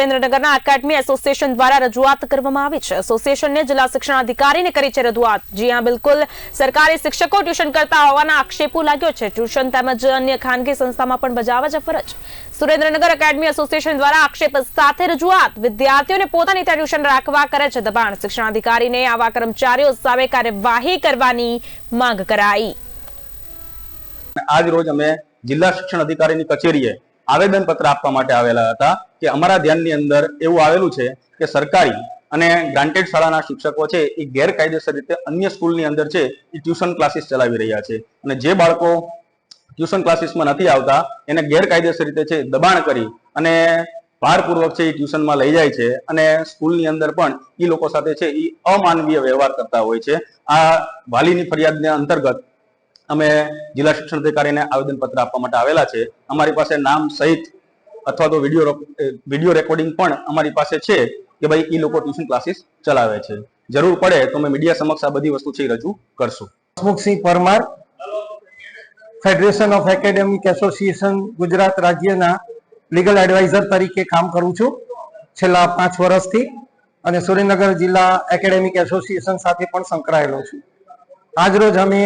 સુરેન્દ્રનગરના academy association દ્વારા રજૂઆત કરવામાં આવી છે. એસોસિએશનને જિલ્લા શિક્ષણ અધિકારીને કરી છે રજૂઆત. જ્યાં બિલકુલ. સરકારે શિક્ષકો ટ્યુશન કરતા હોવાના આક્ષેપો લાગ્યો છે. ટ્યુશન તેમજ અન્ય ખાનગી સંસ્થામાં પણ બજાવે છે ફરજ. સુરેન્દ્રનગર એકેડમી એસોસિએશન દ્વારા આક્ષેપ સાથે રજૂઆત. વિદ્યાર્થીઓને પોતાની ત્યાં ટ્યુશન રાખવા કરે છે દબાણ. શિક્ષણ અધિકારીને આવા કર્મચારીઓ સામે કાર્યવાહી કરવાની માંગ કરાઈ. આજ રોજ અમે જિલ્લા શિક્ષણ અધિકારીની કચેરીએ આવેદન પત્ર આપવા માટે આવેલા હતા કે અમારા ધ્યાનની અંદર એવું આવેલું છે કે સરકારી અને ગ્રાન્ટેડ શાળાના શિક્ષકો છે એ ગેરકાયદેસર રીતે અન્ય સ્કૂલની અંદર છે એ ટ્યુશન ક્લાસીસ ચલાવી રહ્યા છે. અને જે બાળકો ટ્યુશન ક્લાસીસમાં નથી આવતા, એને ગેરકાયદેસર રીતે છે દબાણ કરી અને ભારપૂર્વક છે એ ટ્યુશનમાં લઈ જાય છે અને સ્કૂલની અંદર પણ એ લોકો સાથે છે એ અમાનવીય વ્યવહાર કરતા હોય છે. આ વાલીની ફરિયાદને અંતર્ગત અમે જિલ્લા શિક્ષણ અધિકારીને આવેદનપત્ર આપવા માટે આવેલા છે. અમારી પાસે નામ સહિત અથવા તો વીડિયો વીડિયો રેકોર્ડિંગ પણ અમારી પાસે છે કે ભાઈ એ લોકો ટ્યુશન ક્લાસીસ ચલાવે છે. જરૂર પડે તો અમે મીડિયા સમક્ષ આ બધી વસ્તુ છે રજૂ કરશું. Hasmukhsinh Parmar federation of academic association Gujarat રાજ્યના લીગલ એડવાઇઝર તરીકે કામ કરું છું છેલ્લા પાંચ વર્ષથી અને સુરેન્દ્રનગર જિલ્લા એકેડેમિક એસોસિએશન સાથે પણ સંકળાયેલો છું. આજરોજ અમે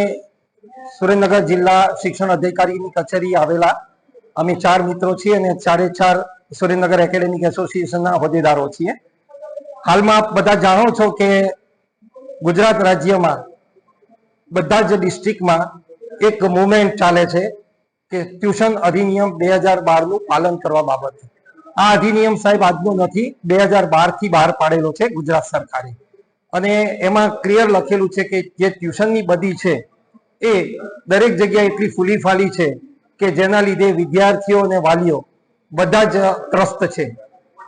સુરેન્દ્રનગર જિલ્લા શિક્ષણ અધિકારીની કચેરી આવેલા. અમે ચાર મિત્રો છીએ અને ચારે ચાર સુરેન્દ્રનગર એકેડેમિક એસોસિએશનના હોદ્દેદારો છીએ. હાલમાં આપ બધા જાણો છો કે ગુજરાત રાજ્યમાં બધા જ ડિસ્ટ્રિક્ટમાં એક મુવમેન્ટ ચાલે છે કે ટ્યુશન અધિનિયમ બે હજાર બારનું પાલન કરવા બાબતે. આ અધિનિયમ સાહેબ આજનો નથી, બે હજાર બારથી બહાર પાડેલો છે ગુજરાત સરકારે. અને એમાં ક્લિયર લખેલું છે કે જે ટ્યુશનની બધી છે એ દરેક જગ્યાએ એટલી ફૂલી ફાલી છે કે જેના લીધે વિદ્યાર્થીઓ અને વાલીઓ બધા જ ત્રસ્ત છે.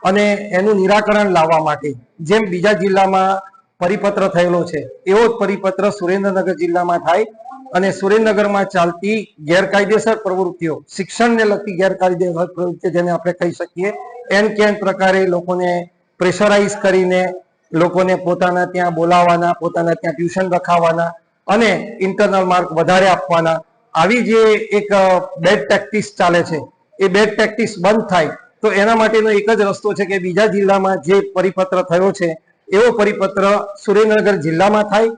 અને એનું નિરાકરણ લાવવા માટે જેમ બીજા જિલ્લામાં પરિપત્ર થયેલો છે, એવો જ પરિપત્ર સુરેન્દ્રનગર જિલ્લામાં થાય અને સુરેન્દ્રનગરમાં ચાલતી ગેરકાયદેસર પ્રવૃત્તિઓ, શિક્ષણને લગતી ગેરકાયદેસર પ્રવૃત્તિઓ જેને આપણે કહી શકીએ એન કેન પ્રકારે લોકોને પ્રેશરાઇઝ કરીને લોકોને પોતાના ત્યાં બોલાવવાના, પોતાના ત્યાં ટ્યુશન રખાવવાના અને ઇન્ટરનલ માર્ક વધારે આપવાના. આવી જે એક બેડ પ્રેક્ટિસ ચાલે છે, એ બેડ પ્રેક્ટિસ બંધ થાય, તો એના માટેનો એક જ રસ્તો છે કે બીજા જિલ્લામાં જે પરિપત્ર થયો છે, એવો પરિપત્ર સુરેન્દ્રનગર જિલ્લામાં થાય